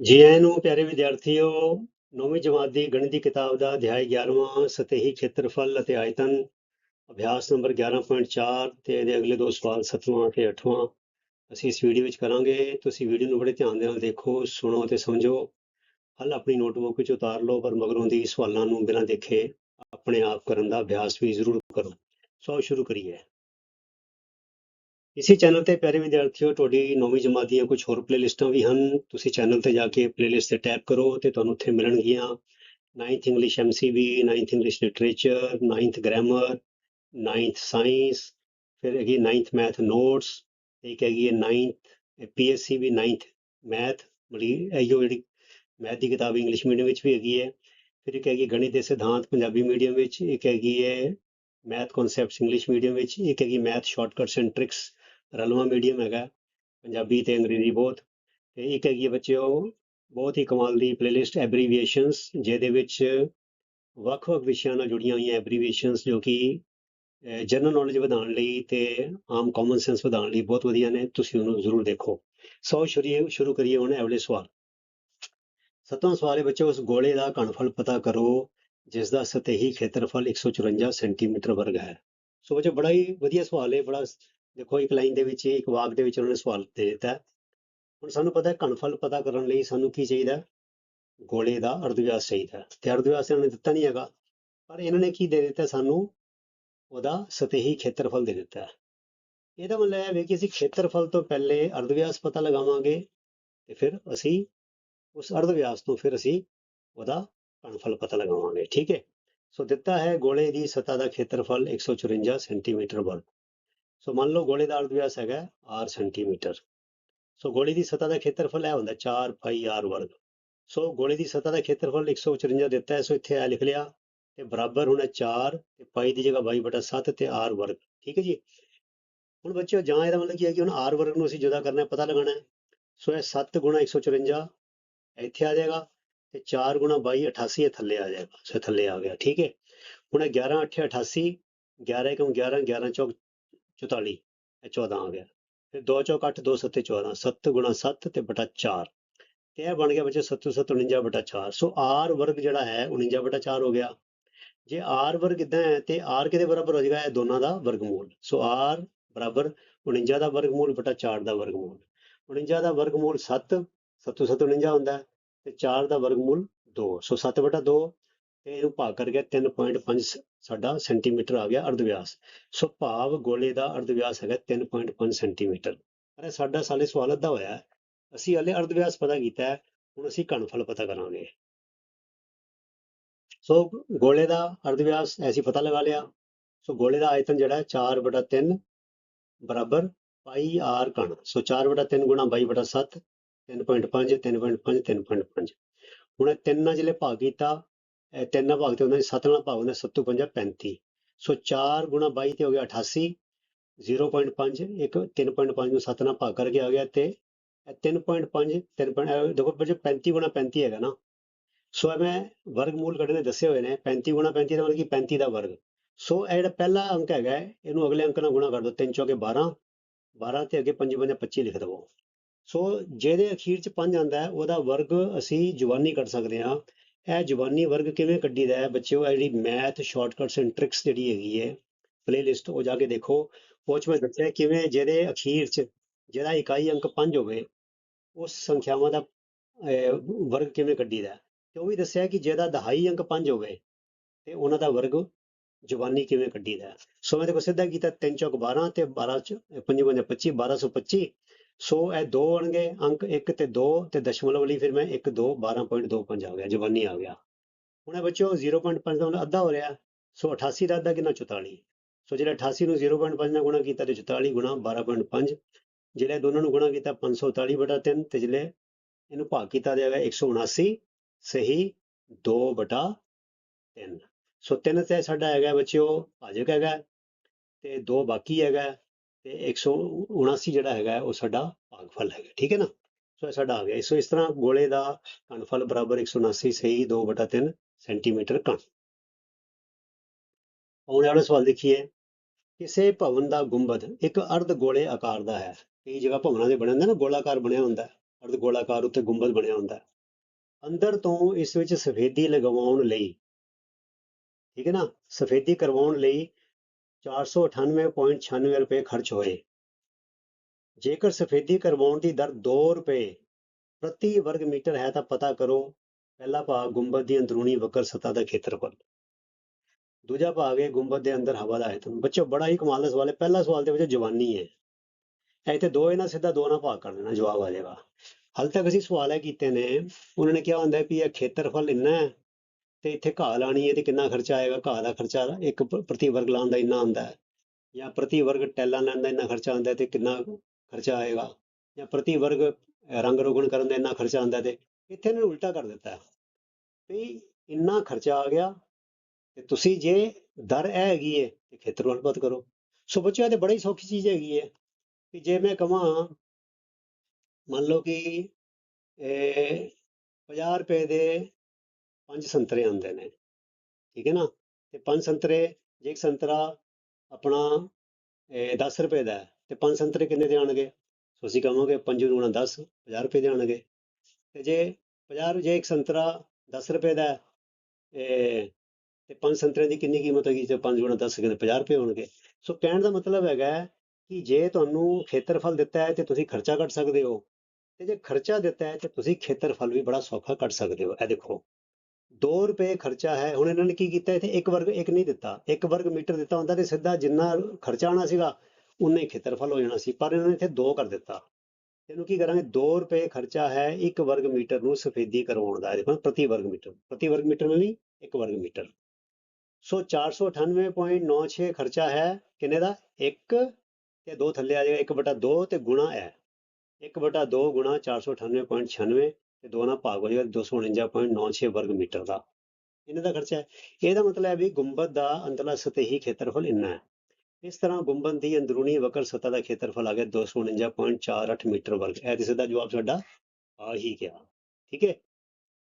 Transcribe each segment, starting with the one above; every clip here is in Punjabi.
ਜੀ ਆਇਆਂ ਨੂੰ ਪਿਆਰੇ ਵਿਦਿਆਰਥੀਓ, ਨੌਵੀਂ ਜਮਾਤ ਦੀ ਗਣਿਤ ਦੀ ਕਿਤਾਬ ਦਾ ਅਧਿਆਇ 11ਵਾਂ ਸਤਹੀ ਖੇਤਰਫਲ ਅਤੇ ਆਇਤਨ, ਅਭਿਆਸ ਨੰਬਰ 11.4 ਤੇ ਇਹਦੇ ਅਗਲੇ ਦੋ ਸਵਾਲ 7ਵਾਂ ਤੇ 8ਵਾਂ ਅਸੀਂ ਇਸ ਵੀਡੀਓ ਵਿੱਚ ਕਰਾਂਗੇ। ਤੁਸੀਂ ਵੀਡੀਓ ਨੂੰ ਬੜੇ ਧਿਆਨ ਦੇ ਨਾਲ ਦੇਖੋ, ਸੁਣੋ ਤੇ ਸਮਝੋ। ਹੱਲ ਆਪਣੀ ਨੋਟਬੁੱਕ ਵਿੱਚ ਉਤਾਰ ਲਓ, ਪਰ ਮਗਰੋਂ ਦੀ ਸਵਾਲਾਂ ਨੂੰ ਬਿਨਾਂ ਦੇਖੇ ਆਪਣੇ ਆਪ ਕਰਨ ਦਾ ਅਭਿਆਸ ਵੀ ਜ਼ਰੂਰ ਕਰੋ। ਸੋ ਸ਼ੁਰੂ ਕਰੀਏ। ਇਸੇ ਚੈਨਲ ਤੇ ਪਿਆਰੇ ਵਿਦਿਆਰਥੀਓ, ਤੁਹਾਡੀ ਨੌਵੀਂ ਜਮਾਤ ਦੀਆਂ ਕੁਝ ਹੋਰ ਪਲੇਲਿਸਟਾਂ ਵੀ ਹਨ। ਤੁਸੀਂ ਚੈਨਲ ਤੇ ਜਾ ਕੇ ਪਲੇਲਿਸਟ ਤੇ ਟੈਪ ਕਰੋ ਤੇ ਤੁਹਾਨੂੰ ਉੱਥੇ ਮਿਲਣਗੀਆਂ। 9th English MCB 9th English literature 9th grammar 9th science ਫਿਰ ਹੈਗੀ 9th ਮੈਥ ਨੋਟਸ ਇੱਕ ਹੈਗੀ ਹੈ 9th PSC ਵੀ 9th ਮੈਥ ਬੜੀ ਇਹੋ ਜਿਹੜੀ ਮੈਥ ਦੀ ਕਿਤਾਬ ਇੰਗਲਿਸ਼ ਮੀਡੀਅਮ ਵਿੱਚ ਵੀ ਹੈਗੀ ਹੈ। ਫਿਰ ਇੱਕ ਹੈਗੀ ਗਣਿਤ ਦੇ ਸਿਧਾਂਤ ਪੰਜਾਬੀ ਮੀਡੀਅਮ ਵਿੱਚ, ਇੱਕ ਹੈਗੀ ਹੈ ਮੈਥ ਕਨਸੈਪਟਸ ਇੰਗਲਿਸ਼ ਮੀਡੀਅਮ ਵਿੱਚ, ਇੱਕ ਹੈਗੀ ਮੈਥ ਸ਼ਾਰਟਕਟਸ ਐਂਡ ਟ੍ਰਿਕਸ ਰਲਵਾ ਮੀਡੀਅਮ ਹੈਗਾ, ਪੰਜਾਬੀ ਤੇ ਅੰਗਰੇਜ਼ੀ ਬਹੁਤ। ਤੇ ਇੱਕ ਹੈਗੀ ਹੈ ਬੱਚਿਓ, ਬਹੁਤ ਹੀ ਕਮਾਲ ਦੀ ਪਲੇਲਿਸਟ ਐਬਰੀਵੀਏਸ਼ਨਸ ਜਿਹਦੇ ਵਿੱਚ ਵੱਖ-ਵੱਖ ਵਿਸ਼ਿਆਂ ਨਾਲ ਜੁੜੀਆਂ ਹੋਈਆਂ ਐਬਰੀਵੀਏਸ਼ਨਸ ਜੋ ਕਿ ਜਨਰਲ ਨੌਲੇਜ ਵਧਾਉਣ ਲਈ ਤੇ ਆਮ ਕਾਮਨ ਸੈਂਸ ਵਧਾਉਣ ਲਈ ਬਹੁਤ ਵਧੀਆ ਨੇ, ਤੁਸੀਂ ਉਹਨੂੰ ਜ਼ਰੂਰ ਦੇਖੋ। ਸੋ ਸ਼ੁਰੂ ਸ਼ੁਰੂ ਕਰੀਏ ਹੁਣ ਅਗਲੇ ਸਵਾਲ। ਸਤਵਾਂ ਸਵਾਲ ਹੈ ਬੱਚੋ ਉਸ ਗੋਲੇ ਦਾ ਘਣਫਲ ਪਤਾ ਕਰੋ ਜਿਸ ਦਾ ਸਤਹੀ ਖੇਤਰਫਲ 154 ਸੈਂਟੀਮੀਟਰ ਵਰਗ ਹੈ। ਸੋ ਬੱਚੋ ਬੜਾ ਹੀ ਵਧੀਆ ਸਵਾਲ ਹੈ, ਬੜਾ ਦੇਖੋ, ਇੱਕ ਲਾਈਨ ਦੇ ਵਿੱਚ, ਇੱਕ ਵਾਕ ਦੇ ਵਿੱਚ ਉਹਨਾਂ ਨੇ ਸਵਾਲ ਦੇ ਦਿੱਤਾ। ਹੁਣ ਸਾਨੂੰ ਪਤਾ ਹੈ, ਘਣਫਲ ਪਤਾ ਕਰਨ ਲਈ ਸਾਨੂੰ ਕੀ ਚਾਹੀਦਾ? ਗੋਲੇ ਦਾ ਅਰਧਵਿਆਸ ਚਾਹੀਦਾ। ਹੈ। ਤੇ ਅਰਧਵਿਆਸ ਇਹਨਾਂ ਨੇ ਦਿੱਤਾ ਨਹੀਂ ਹੈਗਾ, ਪਰ ਇਹਨਾਂ ਨੇ ਕੀ ਦੇ ਦਿੱਤਾ ਸਾਨੂੰ? ਉਹਦਾ ਸਤਹੀ ਖੇਤਰਫਲ ਦੇ ਦਿੱਤਾ। ਇਹਦਾ ਮਤਲਬ ਇਹ ਹੈ ਕਿ ਅਸੀਂ ਖੇਤਰਫਲ ਤੋਂ ਪਹਿਲੇ ਅਰਧਵਿਆਸ ਪਤਾ ਲਗਾਵਾਂਗੇ ਤੇ ਫਿਰ ਅਸੀਂ ਉਸ ਅਰਧਵਿਆਸ ਤੋਂ ਫਿਰ ਅਸੀਂ ਉਹਦਾ ਘਣਫਲ ਪਤਾ ਲਗਾਵਾਂਗੇ। ਠੀਕ ਹੈ? ਸੋ ਦਿੱਤਾ ਹੈ ਗੋਲੇ ਦੀ ਸਤਹ ਦਾ ਖੇਤਰਫਲ 154 ਸੈਂਟੀਮੀਟਰ ਵਰਗ। ਸੋ ਮੰਨ ਲਓ ਗੋਲੇ ਦਾ ਅਰਧਵਿਆਸ ਹੈਗਾ r ਸੈਂਟੀਮੀਟਰ ਸੋ ਗੋਲੇ ਦੀ ਸਤਹ ਦਾ ਖੇਤਰਫਲ ਇਹ ਹੁੰਦਾ 4 ਪਾਈ r ਵਰਗ. ਸੋ ਗੋਲੇ ਦੀ ਸਤਹ ਦਾ ਖੇਤਰਫਲ 154 ਦਿੱਤਾ ਹੈ, ਸੋ ਇੱਥੇ ਇਹ ਲਿਖ ਲਿਆ ਤੇ ਬਰਾਬਰ ਹੋਣਾ 4 ਤੇ ਪਾਈ ਦੀ ਜਗ੍ਹਾ 22/7 ਤੇ r ਵਰਗ। ਠੀਕ ਹੈ ਜੀ? ਹੁਣ ਬੱਚਿਓ, ਜਾਂ ਇਹਦਾ ਮਤਲਬ ਕੀ ਹੈ ਕਿ ਹੁਣ r ਵਰਗ ਨੂੰ ਅਸੀਂ ਜੁਦਾ ਕਰਨਾ ਹੈ, ਪਤਾ ਲਗਾਉਣਾ ਹੈ। ਸੋ ਇਹ 7 ਗੁਣਾ 154 ਇੱਥੇ ਆ ਜਾਏਗਾ ਤੇ 4 ਗੁਣਾ 22 88 ਇਹ ਥੱਲੇ ਆ ਜਾਏਗਾ। ਸੋ ਇਹ ਥੱਲੇ ਆ ਗਿਆ। ਠੀਕ ਹੈ? ਹੁਣ ਇਹ 11 8 88 11 ਏਕਮ 11 11 ਚੌਕ 44 ਇਹ 14 ਆ ਗਿਆ। ਫਿਰ 2 ਚੌਕ 8 2 7 14 7 ਗੁਣਾ 7 ਤੇ ਬਟਾ 4 ਤੇ ਇਹ ਬਣ ਗਿਆ ਬੱਚੇ 7 7 49 ਬਟਾ 4 ਸੋ r ਵਰਗ ਜਿਹੜਾ ਹੈ 49 ਬਟਾ 4 ਹੋ ਗਿਆ। ਜੇ r ਵਰਗ ਇਦਾਂ ਹੈ, ਤੇ r ਕਿਹਦੇ ਬਰਾਬਰ ਹੋ ਜਾਏਗਾ? ਇਹ ਦੋਨਾਂ ਦਾ ਵਰਗਮੂਲ। ਸੋ r ਬਰਾਬਰ 49 ਦਾ ਵਰਗਮੂਲ ਬਟਾ 4 ਦਾ ਵਰਗਮੂਲ। 49 ਦਾ ਵਰਗਮੂਲ 7 7 7 49 ਹੁੰਦਾ ਤੇ 4 ਦਾ ਵਰਗਮੂਲ 2 ਸੋ 7 ਬਟਾ 2 ਤੇ ਇਹਨੂੰ ਭਾਗ ਕਰਕੇ 3.5 ਸਾਡਾ ਸੈਂਟੀਮੀਟਰ ਆ ਗਿਆ ਅਰਧ ਵਿਆਸ ਸੋ ਭਾਵ ਗੋਲੇ ਦਾ ਅਰਧ ਵਿਆਸ ਹੈਗਾ 3.5 ਸੈਂਟੀਮੀਟਰ ਅਰੇ ਸਾਡਾ ਸਾਲੇ ਸਵਾਲ ਅੱਧਾ ਹੋਇਆ ਹੈ। ਅਸੀਂ ਹਲੇ ਅਰਧਵਿਆਸ ਪਤਾ ਕੀਤਾ ਹੁਣ ਅਸੀਂ ਘਣਫਲ ਪਤਾ ਕਰਾਂਗੇ। ਸੋ ਗੋਲੇ ਦਾ ਅਰਧ ਵਿਆਸ ਐਸੀ ਪਤਾ ਲਗਾ ਲਿਆ। ਸੋ ਗੋਲੇ ਦਾ ਆਇਤਨ ਜਿਹੜਾ ਹੈ 4 ਬਟਾ 3 ਬਰਾਬਰ ਪਾਈ ਆਰ ਕਣ ਸੋ 4 ਬਟਾ 3 ਗੁਣਾ 22 ਬਟਾ 7 3.5 3.5 3.5 ਹੁਣ ਇਹ ਤਿੰਨ ਨਾਲ ਜਿਹੜੇ ਭਾਗ ਕੀਤਾ ਤਿੰਨ ਨਾਲ ਭਾਗ ਤੇ ਹੁੰਦਾ 7 ਨਾਲ ਭਾਗ ਹੁੰਦਾ 7 5 35 ਸੋ 4 ਗੁਣਾ 22 ਤੇ ਹੋ ਗਿਆ 88 0.5 ਇੱਕ 3.5 ਨੂੰ 7 ਨਾਲ ਭਾਗ ਕਰਕੇ ਆ ਗਿਆ ਤੇ ਇਹ 3.5 3. ਦੇਖੋ ਬੱਚੇ 35 ਗੁਣਾ 35 ਹੈਗਾ ਨਾ। ਸੋ ਇਹ ਮੈਂ ਵਰਗਮੂਲ ਕੱਢਣੇ ਦੱਸੇ ਹੋਏ ਨੇ 35 ਗੁਣਾ 35 ਦਾ ਮਤਲਬ ਕਿ 35 ਦਾ ਵਰਗ। ਸੋ ਇਹ ਜਿਹੜਾ ਪਹਿਲਾ ਅੰਕ ਹੈਗਾ, ਇਹਨੂੰ ਅਗਲੇ ਅੰਕ ਨਾਲ ਗੁਣਾ ਕਰ ਦਿਓ 3 ਚੌਕੇ 12 12 ਤੇ ਅੱਗੇ 5 5 25 ਲਿਖ ਦਵੋ। ਸੋ ਜਿਹਦੇ ਅਖੀਰ ਚ 5 ਆਂਦਾ ਹੈ, ਉਹਦਾ ਵਰਗ ਅਸੀਂ ਜਵਾਨੀ ਕੱਢ ਸਕਦੇ ਹਾਂ। ਇਹ ਜਵਾਨੀ ਵਰਗ ਕਿਵੇਂ ਕੱਢੀਦਾ ਹੈ? ਬੱਚਿਓ, ਇਹ ਜਿਹੜੀ ਮੈਥ ਸ਼ਾਰਟਕਟਸ ਐਂਡ ਟ੍ਰਿਕਸ ਜਿਹੜੀ ਹੈਗੀ ਹੈ ਪਲੇਲਿਸਟ ਉਹ ਜਾ ਕੇ ਦੇਖੋ। ਉਹ 'ਚ ਮੈਂ ਦੱਸਿਆ ਕਿਵੇਂ ਜਿਹਦੇ ਅਖੀਰ ਚ ਜਿਹੜਾ ਇਕਾਈ ਅੰਕ 5 ਹੋਵੇ, ਉਸ ਸੰਖਿਆਵਾਂ ਦਾ ਵਰਗ ਕਿਵੇਂ ਕੱਢੀਦਾ ਹੈ? ਤੇ ਉਹ ਵੀ ਦੱਸਿਆ ਕਿ ਜਿਹਦਾ ਦਹਾਈ ਅੰਕ 5 ਹੋਵੇ, ਤੇ ਉਹਨਾਂ ਦਾ ਵਰਗ ਜਵਾਨੀ ਕਿਵੇਂ ਕੱਢੀਦਾ ਹੈ? ਸੋ ਮੈਂ ਦੇਖੋ ਸਿੱਧਾ ਕੀਤਾ 3 ਚੌਕ 12 ਤੇ 12 ਚ 5 5 25 1225 ਸੋ ਇਹ ਦੋ ਆਉਣਗੇ, ਅੰਕ 1 ਤੇ 2 ਤੇ ਦਸ਼ਮਲਵ ਲਈ ਫਿਰ ਮੈਂ 1 2 12.25 ਆ ਗਿਆ, ਜਵਾਨੀ ਆ ਗਿਆ। ਹੁਣ ਇਹ ਬੱਚਿਓ 0.5 ਦਾ ਅੱਧਾ ਹੋ ਰਿਹਾ, ਸੋ 88 ਦਾ ਅੱਧਾ ਕਿੰਨਾ? 44 ਸੋ ਜਿਹੜਾ 88 ਨੂੰ 0.5 ਨਾਲ ਗੁਣਾ ਕੀਤਾ ਤੇ 44 ਗੁਣਾ 12.5 ਜਿਹੜੇ ਦੋਨਾਂ ਨੂੰ ਗੁਣਾ ਕੀਤਾ 540 ਬਟਾ 3 ਤੇ ਜਿਹੜੇ ਇਹਨੂੰ ਭਾਗ ਕੀਤਾ ਜਾਏਗਾ 179 ਸਹੀ 2 ਬਟਾ 3 ਸੋ 3 ਤੇ ਸਾਡਾ ਹੈਗਾ ਬੱਚਿਓ ਭਾਜਕ ਹੈਗਾ ਤੇ 2 ਬਾਕੀ ਹੈਗਾ। ਤੇ 179 ਜਿਹੜਾ ਹੈਗਾ, ਉਹ ਸਾਡਾ ਭਾਗਫਲ ਹੈਗਾ, ਠੀਕ ਹੈ ਨਾ? ਸੋ ਇਹ ਸਾਡਾ ਆ ਗਿਆ। ਸੋ ਇਸ ਤਰ੍ਹਾਂ ਗੋਲੇ ਦਾ ਘਣਫਲ ਬਰਾਬਰ 179 ਸਹੀ 2 ਬਟਾ 3 ਸੈਂਟੀਮੀਟਰ ਘਣ। ਆਉਣ ਵਾਲਾ ਸਵਾਲ ਦੇਖੀਏ। ਕਿਸੇ ਭਵਨ ਦਾ ਗੁੰਬਦ ਇੱਕ ਅਰਧ ਗੋਲੇ ਆਕਾਰ ਦਾ ਹੈ। ਕਈ ਜਗ੍ਹਾ ਭਵਨਾਂ ਦੇ ਬਣੇ ਹੁੰਦੇ ਨਾ ਗੋਲਾਕਾਰ ਬਣਿਆ ਹੁੰਦਾ ਹੈ। ਅਰਧ ਗੋਲਾਕਾਰ ਉੱਤੇ ਗੁੰਬਦ ਬਣਿਆ ਹੁੰਦਾ ਅੰਦਰ ਤੋਂ ਇਸ ਵਿੱਚ ਸਫੇਦੀ ਲਗਵਾਉਣ ਲਈ, ਠੀਕ ਹੈ ਨਾ? ਸਫੇਦੀ ਕਰਵਾਉਣ ਲਈ 498.96 ਰੁਪਏ ਖਰਚ ਹੋਏ। ਜੇਕਰ ਸਫੇਦੀ ਕਰਵਾਉਣ ਦੀ ਦਰ 2 ਰੁਪਏ ਪ੍ਰਤੀ ਵਰਗ ਮੀਟਰ ਹੈ ਤਾਂ ਪਤਾ ਕਰੋ, ਪਹਿਲਾ ਭਾਗ ਗੁੰਬਦ ਦੀ ਅੰਦਰੂਨੀ ਵਕਰ ਸਤ੍ਹਾ ਦਾ ਖੇਤਰਫਲ ਦੂਜਾ ਭਾਗ ਹੈ ਗੁੰਬਦ ਦੇ ਅੰਦਰ ਹਵਾ ਦਾ ਆਇਤਨ ਬੱਚੋ ਬੜਾ ਹੀ ਕਮਾਲ ਦਾ ਸਵਾਲ ਹੈ। ਪਹਿਲਾ ਸਵਾਲ ਦੇ ਵਿੱਚ ਜਵਾਨੀ ਹੈ। ਇੱਥੇ ਦੋ ਇਹਨਾਂ ਸਿੱਧਾ ਦੋ ਨਾਲ ਭਾਗ ਕਰ ਦੇਣਾ, ਜਵਾਬ ਆ ਜਾਏਗਾ। ਹਾਲ ਤੱਕ ਅਸੀਂ ਸਵਾਲ ਇਹ ਕੀਤੇ ਨੇ, ਉਹਨਾਂ ਨੇ ਕਿਹਾ ਹੁੰਦਾ ਕਿ ਇਹ ਖੇਤਰਫਲ ਇੰਨਾ ਹੈ ਤੇ ਇੱਥੇ ਘਾਹ ਲਾਣੀ ਹੈ ਤੇ ਕਿੰਨਾ ਖਰਚਾ ਆਏਗਾ? ਘਾਹ ਦਾ ਖਰਚਾ ਇੱਕ ਪ੍ਰਤੀ ਵਰਗ ਲਾਉਣ ਦਾ ਇੰਨਾ ਆਉਂਦਾ ਹੈ। ਜਾਂ ਪ੍ਰਤੀ ਵਰਗ ਟੈਲਾਂ ਲੈਣ ਦਾ ਇੰਨਾ ਖਰਚਾ ਆਉਂਦਾ ਤੇ ਕਿੰਨਾ ਖਰਚਾ ਆਏਗਾ? ਜਾਂ ਪ੍ਰਤੀ ਵਰਗ ਰੰਗ ਰੋਗਣ ਕਰਨ ਦਾ ਇੰਨਾ ਖਰਚਾ ਆਉਂਦਾ ਤੇ ਇੱਥੇ ਇਹਨਾਂ ਉਲਟਾ ਕਰ ਦਿੱਤਾ ਵੀ ਇੰਨਾ ਖਰਚਾ ਆ ਗਿਆ ਤੇ ਤੁਸੀਂ ਜੇ ਦਰ ਇਹ ਹੈਗੀ ਹੈ ਤੇ ਖੇਤਰਫਲ ਪਤ ਕਰੋ। ਸੋ ਬੱਚਿਆਂ ਤੇ ਬੜੀ ਸੌਖੀ ਚੀਜ਼ ਹੈਗੀ ਹੈ ਕਿ ਜੇ ਮੈਂ ਕਹਾਂ ਮੰਨ ਲਓ ਕਿ, ਇਹ 50 ਰੁਪਏ ਦੇ ਪੰਜ ਸੰਤਰੇ ਆਉਂਦੇ ਨੇ, ਠੀਕ ਹੈ ਨਾ? ਤੇ ਪੰਜ ਸੰਤਰੇ, ਜੇ ਇੱਕ ਸੰਤਰਾ ਆਪਣਾ, ਇਹ 10 ਰੁਪਏ ਦਾ ਤੇ ਪੰਜ ਸੰਤਰੇ ਕਿੰਨੇ ਦੇ ਆਣਗੇ ਸੋ ਅਸੀਂ ਕਹਾਂਗੇ 5 ਗੁਣਾ 10 50 ਰੁਪਏ ਦੇ ਆਣਗੇ ਤੇ ਜੇ 50 ਜੇ ਇੱਕ ਸੰਤਰਾ 10 ਰੁਪਏ ਦਾ ਇਹ ਤੇ ਪੰਜ ਸੰਤਰੇ ਦੀ ਕਿੰਨੀ ਕੀਮਤ ਹੋਗੀ ਤੇ 5 ਗੁਣਾ 10 ਕਿੰਨੇ 50 ਰੁਪਏ ਹੋਣਗੇ। ਸੋ ਕਹਿਣ ਦਾ ਮਤਲਬ ਹੈਗਾ ਕਿ ਜੇ ਤੁਹਾਨੂੰ ਖੇਤਰਫਲ ਦਿੱਤਾ ਹੈ, ਤੇ ਤੁਸੀਂ ਖਰਚਾ ਕੱਢ ਸਕਦੇ ਹੋ। ਤੇ ਜੇ ਖਰਚਾ ਦਿੱਤਾ ਹੈ, ਤੇ ਤੁਸੀਂ ਖੇਤਰਫਲ ਵੀ ਬੜਾ ਸੌਖਾ ਕੱਢ ਸਕਦੇ ਹੋ। ਇਹ ਦੇਖੋ। 2 ਰੁਪਏ ਖਰਚਾ ਹੈ, ਹੁਣ ਇਹਨਾਂ ਨੇ ਕੀ ਕੀਤਾ ਇੱਥੇ? ਇੱਕ ਵਰਗ, ਇੱਕ ਨਹੀਂ ਦਿੱਤਾ। ਇੱਕ ਵਰਗ ਮੀਟਰ ਦਿੱਤਾ ਹੁੰਦਾ ਤੇ ਸਿੱਧਾ ਜਿੰਨਾ ਖਰਚਾ ਆਉਣਾ ਸੀਗਾ ਉਨਾ ਹੀ ਖੇਤਰਫਲ ਹੋ ਜਾਣਾ ਸੀ, ਪਰ ਇਹਨਾਂ ਨੇ ਇੱਥੇ 2 ਕਰ ਦਿੱਤਾ। ਇਹਨੂੰ ਕੀ ਕਰਾਂਗੇ? 2 ਰੁਪਏ ਖਰਚਾ ਹੈ ਇੱਕ ਵਰਗ ਮੀਟਰ ਨੂੰ ਸਫੇਦੀ ਕਰਵਾਉਣ ਦਾ ਦੇਖੋ ਪ੍ਰਤੀ ਵਰਗ ਮੀਟਰ। ਪ੍ਰਤੀ ਵਰਗ ਮੀਟਰ ਨਹੀਂ, ਇੱਕ ਵਰਗ ਮੀਟਰ। ਸੋ 498.96 ਖਰਚਾ ਹੈ, ਕਿੰਨੇ ਦਾ? 1 ਤੇ 2 ਥੱਲੇ ਆ ਜਾਏਗਾ 1 ਬਟਾ 2 ਤੇ ਗੁਣਾ ਹੈ। 1 ਬਟਾ 2 ਗੁਣਾ 498.96 ਤੇ ਦੋ ਨਾਲ ਭਾਗ ਹੋ ਜਾਏਗਾ 249.96 ਵਰਗ ਮੀਟਰ ਦਾ। ਇਹਨਾਂ ਦਾ ਖਰਚਾ ਹੈ। ਇਹਦਾ ਮਤਲਬ ਹੈ ਵੀ ਗੁੰਬਦ ਦਾ ਅੰਦਰਲਾ ਸਤਹੀ ਖੇਤਰਫਲ ਇੰਨਾ ਹੈ। ਇਸ ਤਰ੍ਹਾਂ ਗੁੰਬਦ ਦੀ ਅੰਦਰੂਨੀ ਵਕਰ ਸਤਹ ਦਾ ਖੇਤਰਫਲ ਆ ਗਿਆ 249.48 ਮੀਟਰ ਵਰਗ। ਇਹ ਤੇ ਸਿੱਧਾ ਜਵਾਬ ਸਾਡਾ ਆ ਹੀ ਗਿਆ। ਠੀਕ ਹੈ?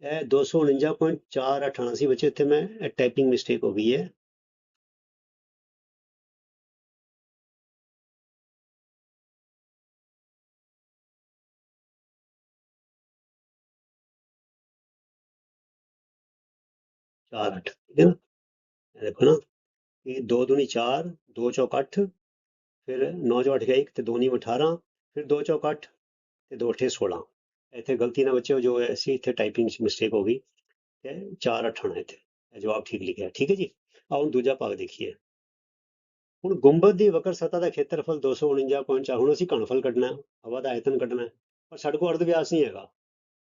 ਇਹ 249.48 ਆਣਾ ਸੀ ਬੱਚੇ ਇੱਥੇ ਮੈਂ ਟਾਈਪਿੰਗ ਮਿਸਟੇਕ ਹੋ ਗਈ ਹੈ। ਚਾਰ ਅੱਠ ਠੀਕ ਹੈ ਨਾ ਦੇਖੋ ਨਾ ਇਹ 2 ਦੂਣੀ 4 2 ਚੌਕ 8 ਫਿਰ 9 ਚੌਕ 8 1 ਤੇ 2 ਨੀ 18 ਫਿਰ 2 ਚੌਕ 8 ਤੇ 2 8 16 ਇੱਥੇ ਗਲਤੀ ਨਾਲ ਬੱਚੇ ਜੋ ਹੈ ਇੱਥੇ ਟਾਈਪਿੰਗ 'ਚ ਮਿਸਟੇਕ ਹੋ ਗਈ, ਤੇ 4 8 ਆਣਾ ਇੱਥੇ। ਇਹ ਜਵਾਬ ਠੀਕ ਲਿਖਿਆ ਠੀਕ ਹੈ ਜੀ? ਆਓ ਹੁਣ ਦੂਜਾ ਭਾਗ ਦੇਖੀਏ। ਹੁਣ ਗੁੰਬਦ ਦੀ ਵਕਰ ਸਤਹ ਦਾ ਖੇਤਰਫਲ 249.4 ਹੁਣ ਅਸੀਂ ਘਣਫਲ ਕੱਢਣਾ, ਹਵਾ ਦਾ ਆਇਤਨ ਕੱਢਣਾ, ਪਰ ਸਾਡੇ ਕੋਲ ਅਰਧ ਵਿਆਸ ਨਹੀਂ ਹੈਗਾ।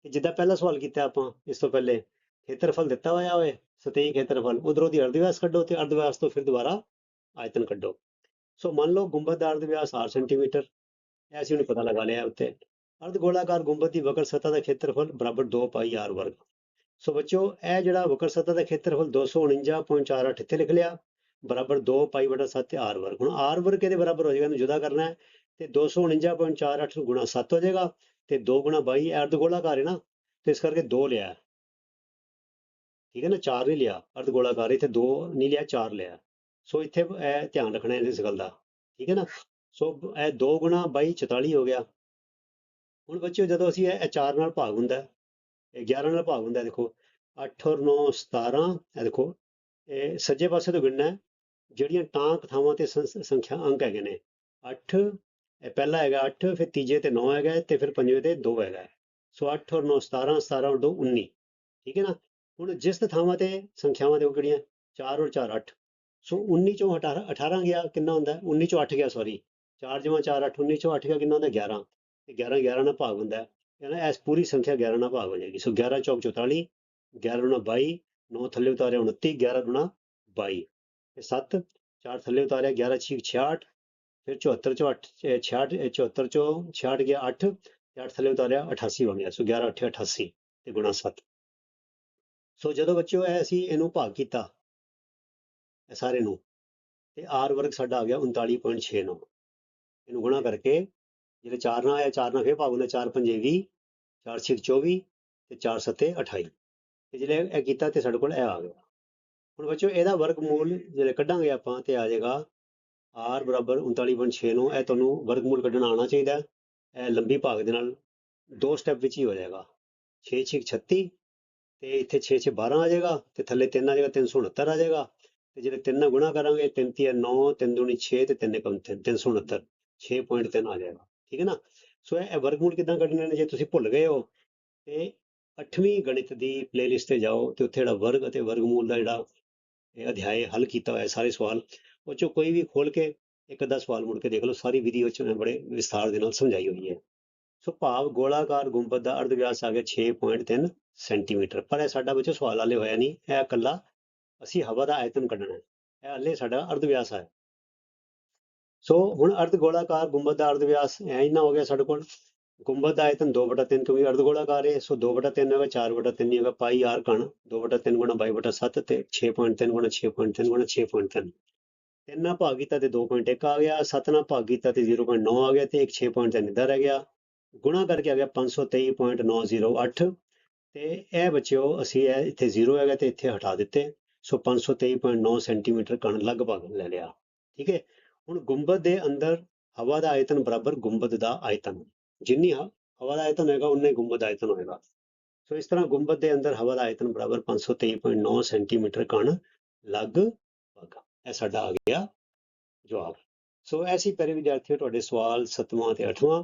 ਜਿੱਦਾਂ ਪਹਿਲਾ ਸਵਾਲ ਕੀਤਾ ਆਪਾਂ, ਇਸ ਤੋਂ ਪਹਿਲੇ ਖੇਤਰਫਲ ਦਿੱਤਾ ਹੋਇਆ ਹੋਵੇ ਸਤਹੀ ਖੇਤਰਫਲ ਉਧਰੋਂ ਦੀ ਅਰਧ ਵਿਆਸ ਕੱਢੋ ਤੇ ਅਰਧ ਵਿਆਸ ਤੋਂ ਫਿਰ ਦੁਬਾਰਾ ਆਇਤਨ ਕੱਢੋ। ਸੋ ਮੰਨ ਲਓ ਗੁੰਬਦ ਦਾ ਅਰਧ ਵਿਆਸ 8 ਸੈਂਟੀਮੀਟਰ, ਇਹ ਅਸੀਂ ਹੁਣ ਪਤਾ ਲਗਾ ਲਿਆ ਉੱਤੇ। ਅਰਧ ਗੋਲਾਕਾਰ ਗੁੰਬਦ ਦੀ ਵਕਰ ਸਤਹ ਦਾ ਖੇਤਰਫਲ ਬਰਾਬਰ 2 ਪਾਈ r ਵਰਗ। ਸੋ ਬੱਚਿਓ, ਇਹ ਜਿਹੜਾ ਵਕਰ ਸਤਹ ਦਾ ਖੇਤਰਫਲ 249.48 ਇੱਥੇ ਲਿਖ ਲਿਆ, ਬਰਾਬਰ 2 ਪਾਈ ਬਟਾ 7 r ਵਰਗ। ਹੁਣ r ਵਰਗ ਕਿਹਦੇ ਬਰਾਬਰ ਹੋ ਜਾਏਗਾ, ਇਹਨੂੰ ਜੁਦਾ ਕਰਨਾ ਹੈ। ਤੇ 249.48 ਨੂੰ ਗੁਣਾ 7 ਹੋ ਜਾਏਗਾ, ਤੇ 2 ਗੁਣਾ 22 ਇਹ ਅਰਧ ਗੋਲਾਕਾਰ ਹੈ ਨਾ, ਤੇ ਇਸ ਕਰਕੇ 2 ਲਿਆ। ਠੀਕ ਹੈ ਨਾ, ਚਾਰ ਨਹੀਂ ਲਿਆ, ਅਰਧ ਗੋਲਾਕਾਰ ਇੱਥੇ ਦੋ ਨਹੀਂ ਲਿਆ, ਚਾਰ ਲਿਆ। ਸੋ ਇੱਥੇ ਇਹ ਧਿਆਨ ਰੱਖਣਾ ਇਸ ਗੱਲ ਦਾ, ਠੀਕ ਹੈ ਨਾ? ਸੋ ਇਹ 2 ਗੁਣਾ 22 44 ਹੋ ਗਿਆ। ਹੁਣ ਬੱਚਿਓ, ਜਦੋਂ ਅਸੀਂ ਇਹ 4 ਨਾਲ ਭਾਗ ਹੁੰਦਾ ਇਹ 11 ਨਾਲ ਭਾਗ ਹੁੰਦਾ ਦੇਖੋ 8 ਔਰ 9 17 ਇਹ ਦੇਖੋ, ਇਹ ਸੱਜੇ ਪਾਸੇ ਤੋਂ ਗਿਣਨਾ ਹੈ, ਜਿਹੜੀਆਂ ਟਾਂ ਕਥਾਵਾਂ ਤੇ ਸੰਖਿਆ ਅੰਕ ਹੈਗੇ ਨੇ 8 ਇਹ ਪਹਿਲਾ ਹੈਗਾ 8 ਫਿਰ ਤੀਜੇ ਤੇ 9 ਹੈਗਾ, ਤੇ ਫਿਰ ਪੰਜਵੇਂ ਤੇ 2 ਹੈਗਾ। ਸੋ 8 ਔਰ 9 17 17 ਔਰ 2 19 ਠੀਕ ਹੈ ਨਾ? ਹੁਣ ਜਿਸ ਥਾਵਾਂ ਤੇ ਸੰਖਿਆਵਾਂ ਦੇ ਉਹ ਕਿਹੜੀਆਂ? 4 ਔਰ 4 8 ਸੋ 19 ਚੋਂ 18 18 ਗਿਆ ਕਿੰਨਾ ਹੁੰਦਾ? ਹੈ? 19 ਚੋਂ 8 ਗਿਆ ਸੌਰੀ 4 ਜਮਾ 4 8 19 ਚੋਂ 8 ਗਿਆ ਕਿੰਨਾ ਹੁੰਦਾ? 11 ਤੇ 11 11 ਨਾਲ ਭਾਗ ਹੁੰਦਾ। ਹੈ ਯਾਨੀ ਇਸ ਪੂਰੀ ਸੰਖਿਆ 11 ਨਾਲ ਭਾਗ ਹੋ ਜਾਏਗੀ। ਸੋ 11 ਚੌਕ 44 11 ਗੁਣਾ 22 9 ਥੱਲੇ ਉਤਾਰਿਆ 29 11 ਗੁਣਾ 22 ਤੇ 7 4 ਥੱਲੇ ਉਤਾਰਿਆ 11 ਛੇ 66 ਫਿਰ 74 ਚੋਂ 8 66 74 ਚੋਂ 66 ਗਿਆ 8 ਤੇ 8 ਥੱਲੇ ਉਤਾਰਿਆ 88 ਬਣ ਗਿਆ। ਸੋ 11 8 88 ਤੇ ਗੁਣਾ 7 ਸੋ ਜਦੋਂ ਬੱਚਿਓ, ਇਹ ਅਸੀਂ ਇਹਨੂੰ ਭਾਗ ਕੀਤਾ, ਇਹ ਸਾਰੇ ਨੂੰ, ਤੇ ਆਰ ਵਰਗ ਸਾਡਾ ਆ ਗਿਆ 39.69 ਇਹਨੂੰ ਗੁਣਾ ਕਰਕੇ ਜਿਹੜੇ 4 ਨਾਲ ਆਇਆ 4 ਨਾਲ ਫੇਰ ਭਾਗ ਹੁੰਦਾ 4 5 20 4 6 24 ਤੇ 4 7 28 ਤੇ ਜਿਹੜੇ ਇਹ ਕੀਤਾ ਤੇ ਸਾਡੇ ਕੋਲ ਇਹ ਆ ਗਿਆ। ਹੁਣ ਬੱਚਿਓ, ਇਹਦਾ ਵਰਗਮੂਲ ਜਿਹੜੇ ਕੱਢਾਂਗੇ ਆਪਾਂ ਤੇ ਆ ਜਾਏਗਾ r ਬਰਾਬਰ 39.6 ਨੂੰ। ਇਹ ਤੁਹਾਨੂੰ ਵਰਗਮੂਲ ਕੱਢਣਾ ਆਉਣਾ ਚਾਹੀਦਾ। ਇਹ ਲੰਬੀ ਭਾਗ ਦੇ ਨਾਲ ਦੋ ਸਟੈਪ ਵਿੱਚ ਹੀ ਹੋ ਜਾਏਗਾ। 6 6 36 ਤੇ ਇੱਥੇ 6 6 12 ਆ ਜਾਏਗਾ ਤੇ ਥੱਲੇ 3 ਆ ਜਾਏਗਾ 369 ਆ ਜਾਏਗਾ। ਤੇ ਜਿਹੜੇ ਤਿੰਨ ਨਾਲ ਗੁਣਾ ਕਰਾਂਗੇ 3 3 9 3 ਦੂਣੀ 6 ਤੇ 3 ਕਮ 369 6.3 ਆ ਜਾਏਗਾ, ਠੀਕ ਹੈ ਨਾ? ਸੋ ਇਹ ਇਹ ਵਰਗਮੂਲ ਕਿਦਾਂ ਕੱਢਣੇ ਨੇ ਜੇ ਤੁਸੀਂ ਭੁੱਲ ਗਏ ਹੋ, ਤੇ 8ਵੀਂ ਗਣਿਤ ਦੀ ਪਲੇਲਿਸਟ ਤੇ ਜਾਓ ਤੇ ਉੱਥੇ ਜਿਹੜਾ ਵਰਗ ਅਤੇ ਵਰਗਮੂਲ ਦਾ ਜਿਹੜਾ ਇਹ ਅਧਿਆਇ ਹੱਲ ਕੀਤਾ ਹੋਇਆ ਸਾਰੇ ਸਵਾਲ, ਉਹ ਚੋਂ ਕੋਈ ਵੀ ਖੋਲ ਕੇ ਇੱਕ ਅੱਧਾ ਸਵਾਲ ਮੁੜ ਕੇ ਦੇਖ ਲਓ, ਸਾਰੀ ਵਿਧੀ ਉਹ ਚ ਮੈਂ ਬੜੇ ਵਿਸਥਾਰ ਦੇ ਨਾਲ ਸਮਝਾਈ ਹੋਈ ਹੈ। ਸੋ ਭਾਵ ਗੋਲਾਕਾਰ ਗੁੰਬਦ ਦਾ ਅਰਧ ਵਿਆਸ ਆ ਗਿਆ 6.3 ਸੈਂਟੀਮੀਟਰ। ਪਰ ਇਹ ਸਾਡਾ ਬੱਚੋ ਸਵਾਲ ਹਾਲੇ ਹੋਇਆ ਨਹੀਂ। ਇਹ ਇਕੱਲਾ ਅਸੀਂ ਹਵਾ ਦਾ ਆਇਤਨ ਕੱਢਣਾ ਹੈ। ਇਹ ਹਾਲੇ ਸਾਡਾ ਅਰਧ ਵਿਆਸ ਹੈ। ਸੋ ਹੁਣ ਅਰਧ ਗੋਲਾਕਾਰ ਗੁੰਬਦ ਦਾ ਅਰਧ ਵਿਆਸ ਐ ਨਾ ਹੋ ਗਿਆ ਸਾਡੇ ਕੋਲ। ਗੁੰਬਦ ਦਾ ਆਇਤਨ 2/3 ਕਿਉਂਕਿ ਅਰਧ ਗੋਲਾਕਾਰ ਹੈ ਸੋ 2/3 ਹੋਗਾ 4/3 ਨਹੀਂ ਹੋਗਾ, ਪਾਈ ਆਰ ਕਣ। 2/3 ਗੁਣਾ 22/7 ਤੇ 6.3 ਗੁਣਾ 6.3 ਗੁਣਾ 6.3 ਤਿੰਨ। ਨਾਲ ਭਾਗ ਕੀਤਾ ਤੇ 2.1 ਆ ਗਿਆ। ਸੱਤ ਨਾਲ ਭਾਗ ਕੀਤਾ ਤੇ 0.9 ਆ ਗਿਆ ਤੇ ਇੱਕ 6.3 ਇੱਧਰ ਰਹਿ ਗਿਆ। ਗੁਣਾ ਕਰਕੇ ਆ ਗਿਆ 523.908 ਤੇ ਇਹ ਬੱਚਿਓ, ਅਸੀਂ ਇਹ ਇੱਥੇ 0 ਹੈਗਾ ਤੇ ਇੱਥੇ ਹਟਾ ਦਿੱਤੇ। ਸੋ 523.9 ਸੈਂਟੀਮੀਟਰ ਕਣ ਲਗਭਗ ਲੈ ਲਿਆ। ਠੀਕ ਹੈ? ਹੁਣ ਗੁੰਬਦ ਦੇ ਅੰਦਰ ਹਵਾ ਦਾ ਆਇਤਨ ਬਰਾਬਰ ਗੁੰਬਦ ਦਾ ਆਇਤਨ। ਜਿੰਨੀ ਹਵਾ ਦਾ ਆਇਤਨ ਹੋਏਗਾ ਉਨੇ ਗੁੰਬਦ ਦਾ ਆਇਤਨ ਹੋਏਗਾ। ਸੋ ਇਸ ਤਰ੍ਹਾਂ ਗੁੰਬਦ ਦੇ ਅੰਦਰ ਹਵਾ ਦਾ ਆਇਤਨ ਬਰਾਬਰ 523.9 ਸੈਂਟੀਮੀਟਰ ਕਣ ਲਗਭਗ। ਇਹ ਸਾਡਾ ਆ ਗਿਆ ਜਵਾਬ। ਸੋ ਐਸੀ ਪਿਆਰੇ ਵਿਦਿਆਰਥੀਓ, ਤੁਹਾਡੇ ਸਵਾਲ ਸੱਤਵਾਂ ਤੇ ਅੱਠਵਾਂ